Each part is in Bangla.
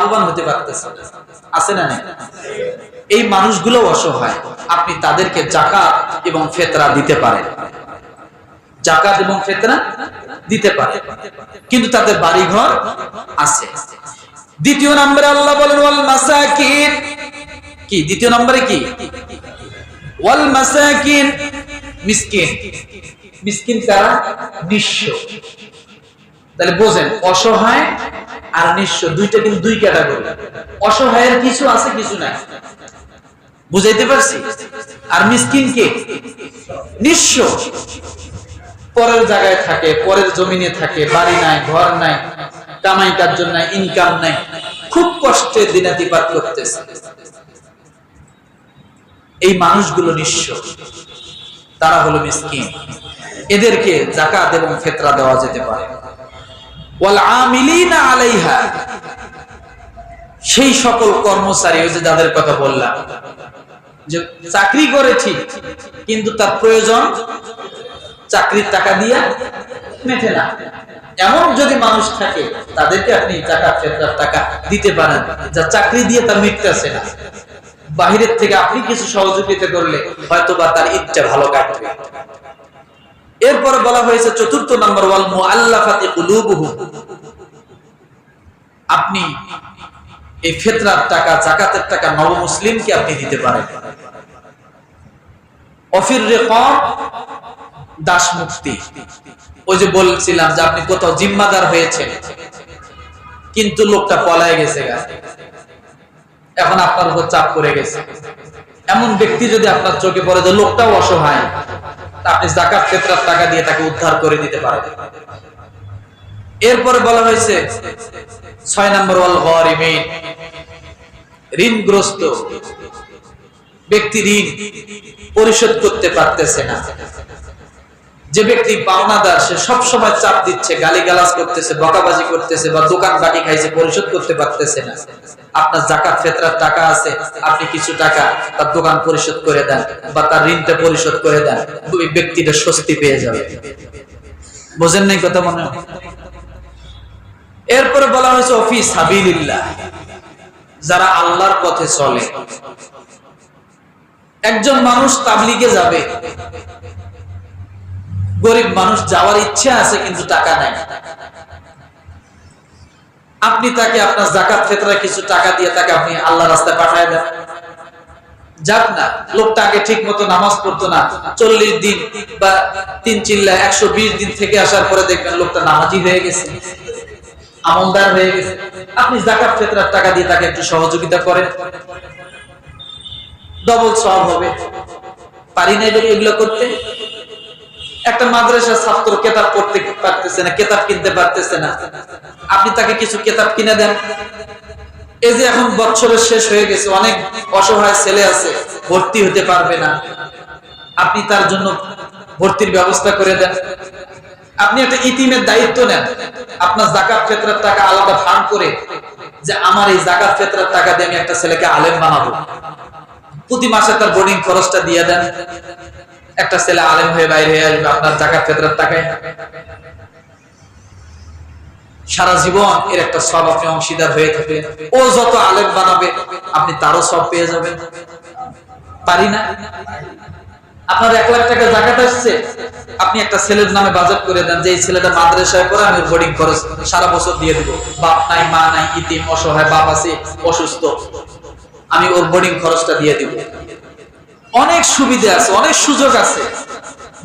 লাভবান হতে পারতেছে আছে না এই মানুষগুলো অসহায়। আপনি তাদেরকে জাকাত এবং ফেতরা দিতে পারেন। জাকাত এবং ফেতরা দিতে পারে কিন্তু তাদের বাড়িঘর আছে। দ্বিতীয় নম্বরে আল্লাহ বলেন, ওয়াল মাসাকিন। কি? দ্বিতীয় নম্বরে কি? ওয়াল মাসাকিন। মিসকিন। মিসকিন কারা? নিঃস্ব। তাহলে বোঝেন, অসহায় আর নিঃস্ব, দুইটা কিন্তু দুই ক্যাটাগরি অসহায়ের কিছু আছে, কিছু নাই। বুঝাইতে পারছি? আর মিসকিন কে? নিঃস্ব। পরের জায়গায় থাকে, পরের জমিনে থাকে, বাড়ি নাই, ঘর নাই, কামাই কার জন্য ইনকাম নাই। খুব কষ্টে দিনাতিপাত করতেছে। এই মানুষগুলো নিঃস্ব। তারা হলো মিসকিন। এদেরকে জাকাত এবং ফেতরা দেওয়া যেতে পারে। সেই সকল কর্মচারী, ওই যে যাদের কথা বললাম, যে চাকরি করে ঠিক কিন্তু তার প্রয়োজন চাকরির টাকা দিয়া মেটে না। এমন যদি মানুষ থাকে, তাদেরকে আপনি টাকা ফেতরার টাকা দিতে পারেন, যা চাকরি দিয়ে তার মিটতেছে না। বাহিরের থেকে আপনি কিছু সহযোগিতা করলে হয়তো বা তার ইচ্ছা ভালো কাটবে। এরপরে বলা হয়েছে চতুর্থ নম্বর, ওয়াল আপনি এই ফেতরার টাকা, জাকাতের টাকা নব মুসলিমকে আপনি দিতে পারেন। অফির রেকম দাস মুক্তি। ওই যে বলছিলাম যে আপনি কোথাও জিম্মাদার হয়েছে কিন্তু লোকটা পলায় গেছে এখন আপনার উপর চাপ করে গেছে। এমন ব্যক্তি যদি আপনার চোখে পড়ে যে লোকটাও অসহায় আপনি জাকাত ফেতরার টাকা দিয়ে তাকে উদ্ধার করে দিতে পারেন। এরপরে বলা হয়েছে, ছয় নম্বর, ওয়াল গরিমিন, ঋণগ্রস্ত ব্যক্তি ঋণ পরিশোধ করতে পারতেছে না। যে ব্যক্তি পাওনাদার, সে সব সময় চাপ দিচ্ছে গালি গালাজ করতেছে, বকাবাজি করতেছে বা দোকান বাটি খাইছে, পরিশোধ করতে পারতেছে না। আপনার জাকাত, ফেতরার টাকা আছে, আপনি কিছু টাকা তার দোকান পরিশোধ করে দেন বা তার ঋণটা পরিশোধ করে দেন, ওই ব্যক্তিটা স্বস্তি পেয়ে যাবে। বোঝেন নাই কথা মনে? এরপরে বলা হয়েছে অফিস হাবিলিল্লাহ যারা আল্লাহর পথে চলে। একজন মানুষ তাবলিগে যাবে গরিব মানুষ যাওয়ার ইচ্ছা আছে, কিন্তু টাকা নাই আপনি তাকে আপনার জাকাত ফেতরা কিছু টাকা দিয়ে তাকে আপনি আল্লাহ রাস্তায় পাঠায় দেন। যাক না, লোকটা আগে ঠিক মতো নামাজ পড়তো না। চল্লিশ দিন বা তিন চিল্লা একশো বিশ দিন থেকে আসার পরে দেখবেন লোকটা নামাজি হয়ে গেছে, আমলদার হয়ে গেছে। আপনি জাকাত ফেতরার টাকা দিয়ে তাকে একটু সহযোগিতা করেন। ডবল সব হবে। পারি না এগুলো এগুলো করতে? একটা মাদ্রাসার ছাত্র কেতাব পড়তে পারতেছে না, কেতাব কিনতে পারতেছে না। আপনি তাকে কিছু কেতাব কিনে দেন। এই যে এখন বছরের শেষ হয়ে গেছে, অনেক অসহায় ছেলে আছে, ভর্তি হতে পারবে না। আপনি তার জন্য ভর্তির ব্যবস্থা করে দেন। আপনি একটা ইতিমের দায়িত্ব নেন। আপনার জাকাত ফেতরার টাকা আলাদা ফান্ড করে যে আমার এই জাকাত ফেতরার টাকা দিয়ে আমি একটা ছেলেকে আলেম বানাবো। প্রতি মাসে তার বোর্ডিং খরচটা দিয়ে দেন। একটা ছেলে আলেম হয়ে বাইরে হয়ে আসবে, আপনার জাকাত ফেতরার টাকায় সারা জীবন এর একটা সব আপনি অংশীদার হয়ে থাকবে ও যত আলেম বানাবে, আপনি তারও সব পেয়ে যাবেন। পারি না? আপনার এক লাখ টাকা জাকাত আসছে, আপনি একটা ছেলের নামে বাজেট করে দেন, যে এই ছেলেটা মাদ্রাসায় পড়ে, আমি বোর্ডিং খরচ সারা বছর দিয়ে দিব। বাপ নাই, মা নাই, ইতিম, অসহায়, বাপ আছে, অসুস্থ। আমি ওর বোর্ডিং খরচটা দিয়ে দিব। অনেক সুবিধা আছে, অনেক সুযোগ আছে।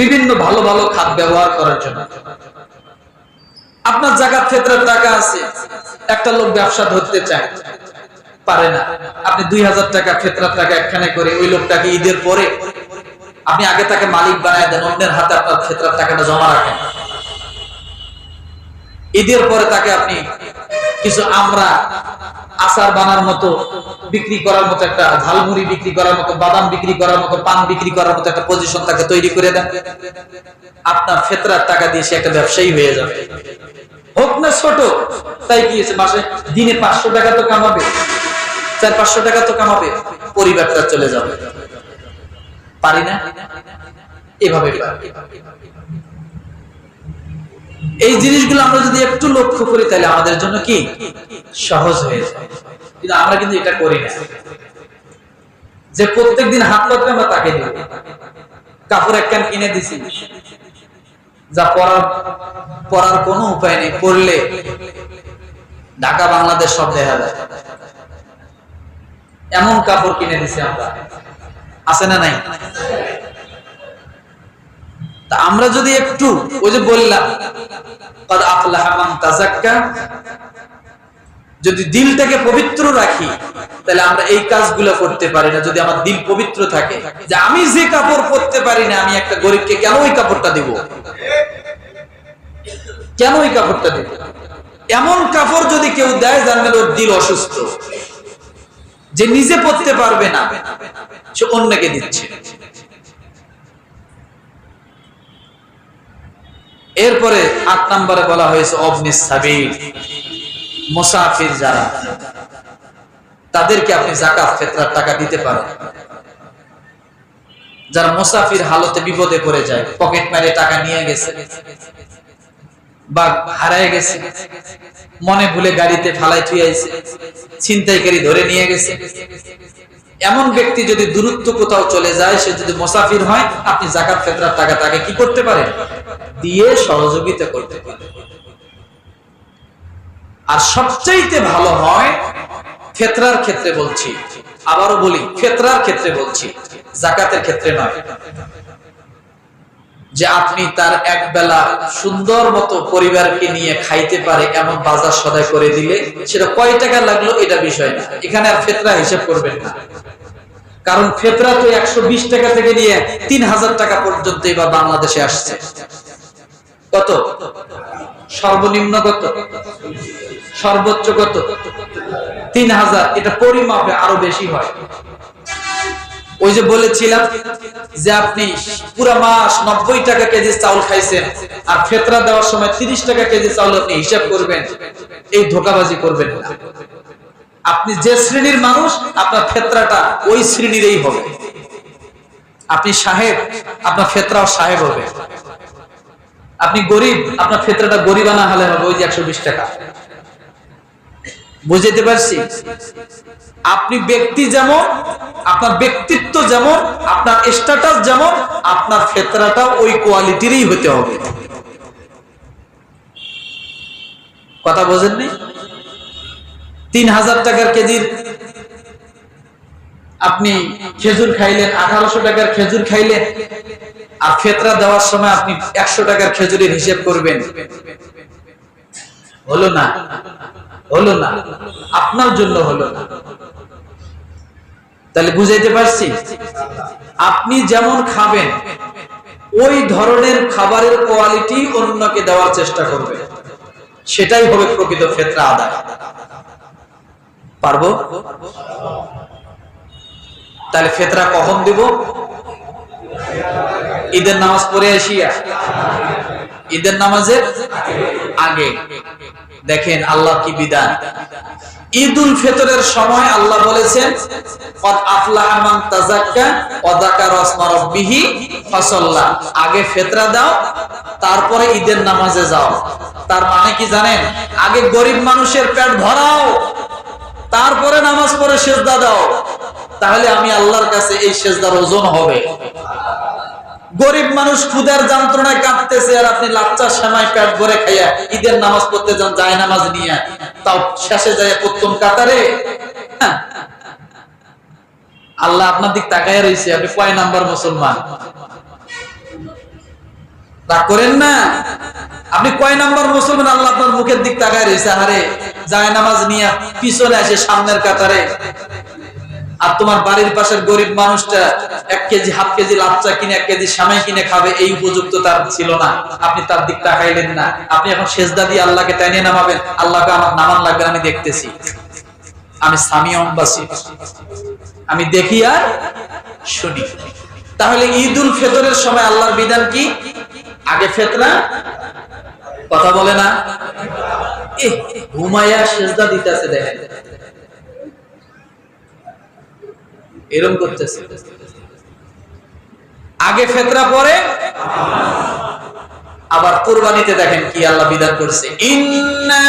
বিভিন্ন ভালো ভালো খাত ব্যবহার করার জন্য। আপনার জায়গা ক্ষেত্রের টাকা আছে, একটা লোক ব্যবসা ধরতে চায়, পারে না। আপনি দুই হাজার টাকা ক্ষেত্রার টাকা একখানে করে ওই লোকটাকে ঈদের পরে আপনি আগে তাকে মালিক বানায় দেন, অন্যের হাতে আপনার ক্ষেত্রের টাকাটা জমা রাখেন। ঈদের পরে তাকে আপনি কিছু আমরা আচার বানার মতো, বিক্রি করার মতো একটা ঝালমুড়ি বিক্রি করার মতো, বাদাম বিক্রি করার মতো, পান বিক্রি করার মতো একটা পজিশন তাকে তৈরি করে দেন। আপনার ফেতরার টাকা দিয়ে সে একটা ব্যবসায়ী হয়ে যাবে। হোক না ছোট, তাই কি মাসে দিনে পাঁচশো টাকা তো কামাবে, চার, পাঁচশো টাকা তো কামাবে, পরিবারটা চলে যাবে। পারি না? এভাবে এই জিনিসগুলো আমরা যদি একটু লক্ষ্য করি, তাহলে আমাদের জন্য কি? সহজ হয়ে যায়। কিন্তু আমরা কিন্তু এটা করি না। যে প্রত্যেকদিন হাত পাতবে আমরা তাকে দিব কাপড় একখান কিনে দিছি। যা পরার পরার কোনো উপায় নেই। পড়লে ঢাকা, বাংলাদেশ সব দেখা যায়। এমন কাপড় কিনে দিছি আমরা। আছে না নাই? আমরা যদি একটু ওই যে বললাম যদি দিলটাকে পবিত্র রাখি, তাহলে আমরা এই কাজগুলো করতে পারি না। যদি আমার দিল পবিত্র থাকে, যে আমি যে কাপড় পরতে পারি না, আমি একটা গরিবকে কেন ওই কাপড়টা দিব? কেন ওই কাপড়টা দিব? এমন কাপড় যদি কেউ দেয় জানবেন ওর দিল অসুস্থ, যে নিজে পড়তে পারবে না, সে অন্যকে দিচ্ছে। এরপরে আট নম্বরে বলা হয়েছে অবনিস মুসাফির যারা, তাদেরকে আপনি জাকাত ফেতরার টাকা দিতে পারেন। যারা মুসাফির হালতে বিপদে পড়ে যায়, পকেট মারে টাকা নিয়ে গেছে বা হারায় গেছে, মনে ভুলে গাড়িতে ফালাই ছিনতাইকারী ধরে নিয়ে গেছে এমন ব্যক্তি যদি দূরত্ব কোথাও চলে যায়, সে যদি মোসাফির হয়, আপনি জাকাত ফেতরার টাকা তাকে কি করতে পারেন? দিয়ে সহযোগিতা করতে পারেন। আর সবচাইতে ভালো হয় ফেতরার ক্ষেত্রে বলছি। আবারও বলি, ফেতরার ক্ষেত্রে বলছি জাকাতের ক্ষেত্রে নয়। যে আপনি তার এক বেলা সুন্দর মতো পরিবারকে নিয়ে খাইতে পারে এমন বাজার সদাই করে দিলে, সেটা কয় টাকা লাগল এটা বিষয় না। এখানে আর ফেতরা হিসেব করবেন না। কারণ ফেতরা তো একশো বিশ টাকা থেকে নিয়ে তিন হাজার টাকা পর্যন্ত এবার বাংলাদেশে আসছে। কত? সর্বনিম্ন কত? সর্বোচ্চ কত? তিন হাজার। এটা পরিমাপে আরও বেশি হয়। ওই যে বলেছিলাম যে আপনি পুরা মাস নব্বই টাকা কেজি চাউল খাইছেন আর ফেতরা দেওয়ার সময় তিরিশ টাকা কেজি চাউল আপনি হিসাব করবেন, এই ধোকাবাজি করবেন আপনি যে শ্রেণির মানুষ, আপনার ফেতরাটা ওই শ্রেণীরই হবে। আপনি সাহেব, আপনার ফেতরাও সাহেব হবে। আপনি গরিব, আপনার ফেতরাটা গরিবানা হলে হবে, ওই যে একশো বিশ টাকা। বুঝতে পারছি? আপনি ব্যক্তি যেমন, আপনার ব্যক্তিত্ব যেমন, আপনার স্ট্যাটাস যেমন, আপনার ফেতরাটাও ওই কোয়ালিটিরই হতে হবে। কথা বোঝেননি? তিন হাজার টাকার কেজির আপনি খেজুর খাইলেন, আঠারোশো টাকার খেজুর খাইলেন, আর ফেতরা দেওয়ার সময় আপনি একশো টাকার খেজুরের হিসেব করবেন। হলো না? হলো না। আপনার জন্য হলো না। তাহলে বুঝাইতে পারছি? আপনি যেমন খাবেন, ওই ধরনের খাবারের কোয়ালিটি অন্যকে দেওয়ার চেষ্টা করবে সেটাই হবে প্রকৃত ফেতরা আদায়। পারব? তাহলে ফেতরা কখন দিব? ঈদের নামাজ পড়ে আসিয়া। ঈদের নামাজের আগে। দেখেন আল্লাহ কি বিধান? ঈদ উল ফিতরের সময় আল্লাহ বলেছেন, কদ আফলাহা মান তাযাক্কা ওয়া যাকারা ইসমা রাব্বিহি ফাসাল্লা। আগে ফিতরা দাও, তারপরে ঈদের নামাজে যাও। তার মানে কি জানেন? আগে গরিব মানুষের পেট ভরাও, তারপরে নামাজ পড়ে সেজদা দাও। তাহলে আমি আল্লাহর কাছে এই সেজদার ওজন হবে। গরিব মানুষ ক্ষুদার যন্ত্রণায় কাঁদতেছে আর আপনি লাচ্চা সেমাই পেট ভরে খাইয়া ঈদের নামাজ পড়তে যান, যায় নামাজ নিয়ে। তাও শেষে যায় প্রথম কাতারে। হ্যাঁ। আল্লাহ আপনার দিক তাকায় রয়েছে আপনি কয় নাম্বার মুসলমান? রাগ করেন না? আপনি কয় নাম্বার মুসলমান? আল্লাহ আপনার মুখের দিক তাকায় রয়েছে আরে যায় নামাজ নিয়ে পিছনে আসে সামনের কাতারে। আর তোমার বাড়ির পাশের গরিব মানুষটা এক কেজি, হাফ কেজি লাচ্চা কিনে, এক কেজি সামাই কিনে খাবে, এই উপযুক্ত তার ছিল না। আপনি তার দিক তাকাইলেন না। আপনি এখন সেজদা দিয়ে আল্লাহকে টানিয়ে নামাবেন। আল্লাহকে আমার নামান লাগবে আমি দেখতেছি। আমি স্বামী অম্বাসী। আমি দেখি আর শুনি। তাহলে ঈদ উল ফেতরের সময় আল্লাহর বিধান কি? আগে ফেতরা কথা বলে না? ঘুমাইয়া সেজদা দিতেছে দেখেন। এরম করতেছে। আগে ফেতরা পরে, আবার কোরবানিতে দেখেন কি আল্লাহ বিধান করছে। ইন্না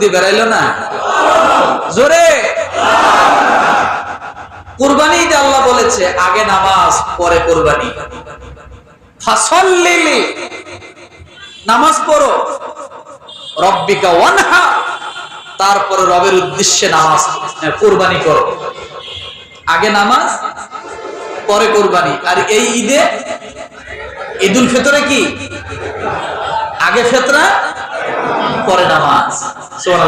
দিয়ে বেরাইলো না? জোরে! কুরবানিতে আল্লাহ বলেছে, আগে নামাজ, পরে কুরবানি। নামাজ পড়ো। রব্বিকা ওয়ানহা। তারপরে রবের উদ্দেশ্যে নামাজ কুরবানি করো। আগে নামাজ, পরে কোরবানি। আর এই ঈদে, ঈদুল ফিতরে কি? আগে ফেতরা, পরে নামাজ। বলে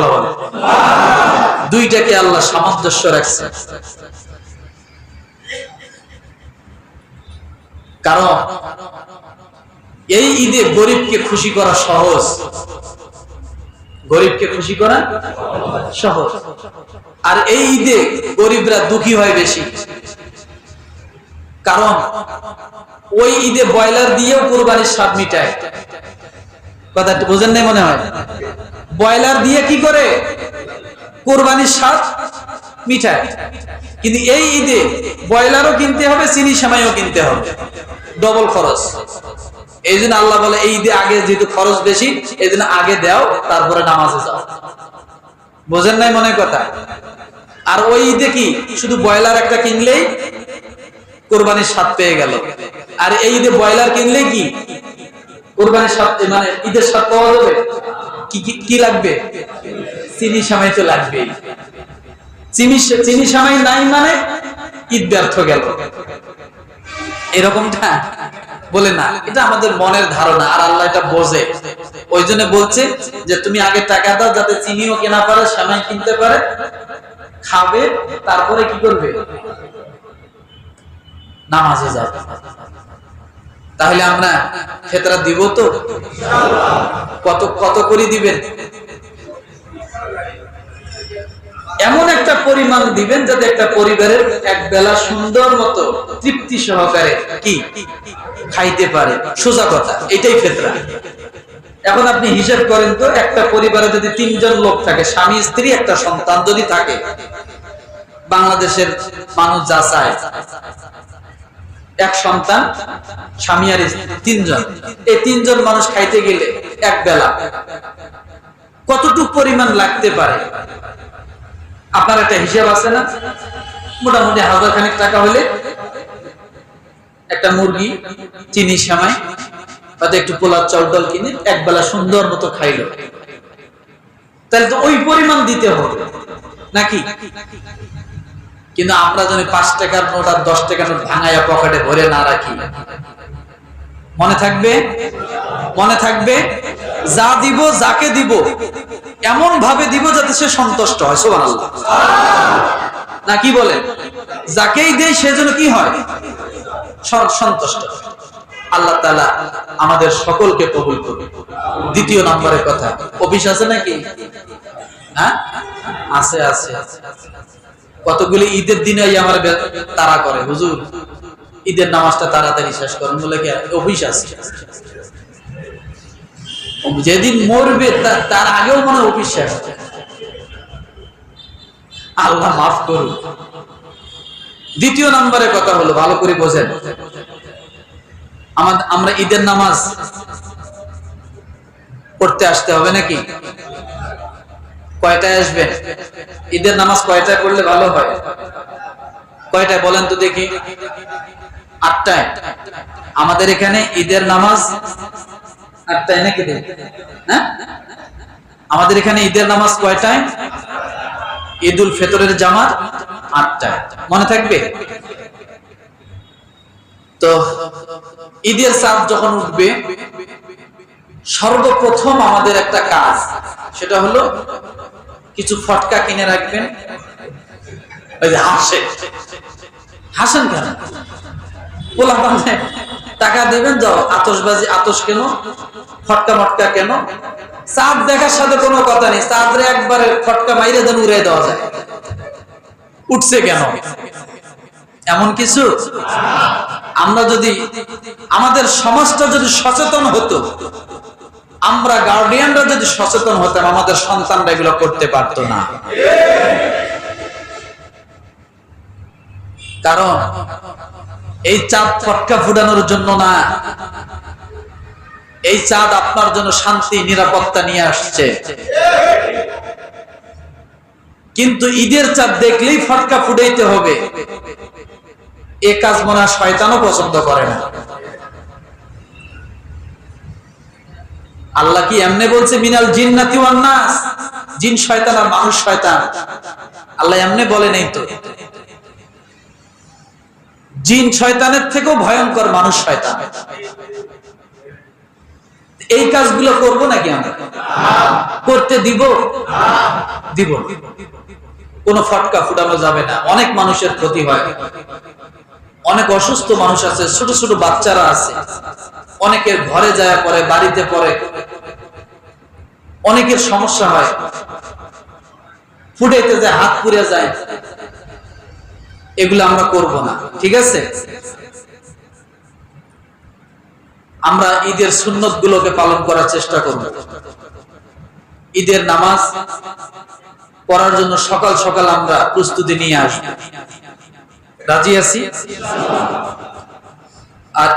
দুইটাকে আল্লাহ সামঞ্জস্য রাখছে। কারণ এই ঈদে গরিবকে খুশি করা সহজ। গরিবকে খুশি করা সহজ। আর এই ঈদে গরিবরা দুঃখী হয় বেশি। কারণ ওই ঈদে ব্রয়লার দিয়েও কোরবানির স্বাদ মিটায়। কথা বোঝেন নাই মনে হয়? ব্রয়লার দিয়ে কি করে? কোরবানির স্বাদ মিঠায় কিন্তু এই ঈদে ব্রয়লারও কিনতে হবে, চিনি সেমাইও কিনতে হবে। ডবল খরচ। এই জন্য আল্লাহ বলে, এই ঈদে আগে যেহেতু খরচ বেশি, এই জন্য আগে দাও, তারপরে নামাজে যাও। বোঝেন নাই মনে কথা? আর ওই ঈদে কি শুধু ব্রয়লার একটা কিনলেই কোরবানির স্বাদ পেয়ে গেল? আর এই ঈদে ব্রয়লার কিনলে কি কোরবানির স্বাদ মানে ঈদের স্বাদ পাওয়া যাবে? কি- কি লাগবে? চিনি সামাই তো লাগবেই চিনি সামাই নাই মানে ঈদ ব্যর্থ গেল। এরকমটা বলে না। এটা আমাদের মনের ধারণা, আর আল্লাহ এটা বোঝে। ওই জন্য বলছে যে, তুমি আগে টাকা দাও যাতে চিনিও কেনা পারে, সামাই কিনতে পারে, খাবে, তারপরে কি করবে? নামাজে যাবে। তাহলে আমরা ফেতরা দিব তো? কত কত করে দিবেন? এমন একটা পরিমাণ দিবেন যাতে একটা পরিবারের এক বেলা সুন্দর মতো তৃপ্তি সহকারে কি? খাইতে পারে। সোজা কথা এটাই ফেতরা। এখন আপনি হিসাব করেন তো একটা পরিবারে যদি তিনজন লোক থাকে স্বামী স্ত্রী একটা সন্তান যদি থাকে বাংলাদেশের মানুষ যা চায় এক সন্তান স্বামী আর স্ত্রী, তিনজন। এই তিনজন মানুষ খাইতে গেলে এক বেলা। কতটুক পরিমাণ লাগতে পারে? আপনার একটা হিসাব আছে না? মোটামুটি হাজার খানিক টাকা হলে একটা মুরগি, চিনি সামাই, হয়তো একটু পোলার চাল ডাল কিনে এক বেলা সুন্দর মতো খাইলো। তাহলে তো ওই পরিমাণ দিতে হবে, নাকি? কিন্তু আমরা যদি পাঁচ টাকার নোট আর দশ টাকার নোট ভাঙাইয়া পকেটে ভরে না রাখি মনে থাকবে? মনে থাকবে? যা দিব, যাকে দিব এমন ভাবে দিব যাতে সে সন্তুষ্ট হয় সোহান আল্লাহ না, কি বলে? যাকেই দেয় সেজন্য কি হয়? সন্তুষ্ট আল্লাহ তালা আমাদের সকলকে কবুল করবে দ্বিতীয় নম্বরের কথা, অফিস আছে নাকি? হ্যাঁ? আছে আছে। কতগুলি ঈদের দিনে আমার তারা করে, হুজুর? ঈদের নামাজটা তাড়াতাড়ি শেষ করেন, বলে কি অফিস আছে? যেদিন মরবে তার আগেও মনে অফিস শেষ আল্লাহ মাফ করুন দ্বিতীয় নম্বরে কথা হলো, ভালো করে বোঝেন। আমাদের আমরা ঈদের নামাজ পড়তে আসতে হবে নাকি? কয়টায় আসবেন? ঈদের নামাজ কয়টায় পড়লে ভালো হয়? কয়টায় বলেন তো দেখি। আটটায়। আমাদের এখানে ঈদের নামাজ আটটায় নাকি? হ্যাঁ? আমাদের এখানে ঈদের নামাজ কয়টায়? ঈদুল ফেতরের জামাত আটটায়। মনে থাকবে? তো ঈদের চাঁদ যখন উঠবে, সর্বপ্রথম আমাদের একটা কাজ, সেটা হলো কিছু ফটকা কিনে রাখবেন। ওই যে হাসে। হাসেন কেন? টাকা দেবেন, যাও। আতসবাজি আতস কেন? ফটকা মটকা কেন? চাঁদ দেখার সাথে কোনো কথা নেই। চাঁদরে একবারে ফটকা মাইরে দেন উড়ে দেওয়া যায়। উঠছে কেন? এমন কিছু? আমরা যদি, আমাদের সমাজটা যদি সচেতন হতো, আমরা গার্ডিয়ানরা যদি সচেতন হতাম, আমাদের সন্তানরা এগুলো করতে পারতো না। কারণ এই চাঁদ ফটকা ফুটানোর জন্য না। এই চাঁদ আপনার জন্য শান্তি, নিরাপত্তা নিয়ে আসছে। কিন্তু ঈদের চাঁদ দেখলেই ফটকা ফুটাইতে হবে। এ কাজ মনে শয়তানও পছন্দ করে না। আল্লাহ কি এমনি বলছে, মিনাল জিন্নাতি নাস জিন শয়তান আর মানুষ শয়তান। আল্লাহ এমনি বলে নেই তো। জিন শয়তানের থেকেও ভয়ঙ্কর মানুষ শয়তান। এই কাজগুলো করব নাকি আমরা? করতে দিব? দিব। কোন ফটকা ফুটানো যাবে না। অনেক মানুষের ক্ষতি হয়। অনেক অসুস্থ মানুষ আছে, ছোট ছোট বাচ্চারা আছে। অনেকের ঘরে যায় পরে বাড়িতে পরে অনেকের সমস্যা হয়। ফুটাইতে যায় হাত পুড়ে যায়। এগুলো আমরা করব না, ঠিক আছে? আমরা ঈদের সুন্নত গুলোকে পালন করার চেষ্টা করব। ঈদের নামাজ পড়ার জন্য সকাল সকাল আমরা প্রস্তুতি নিয়ে আসব। রাজি আছি? আর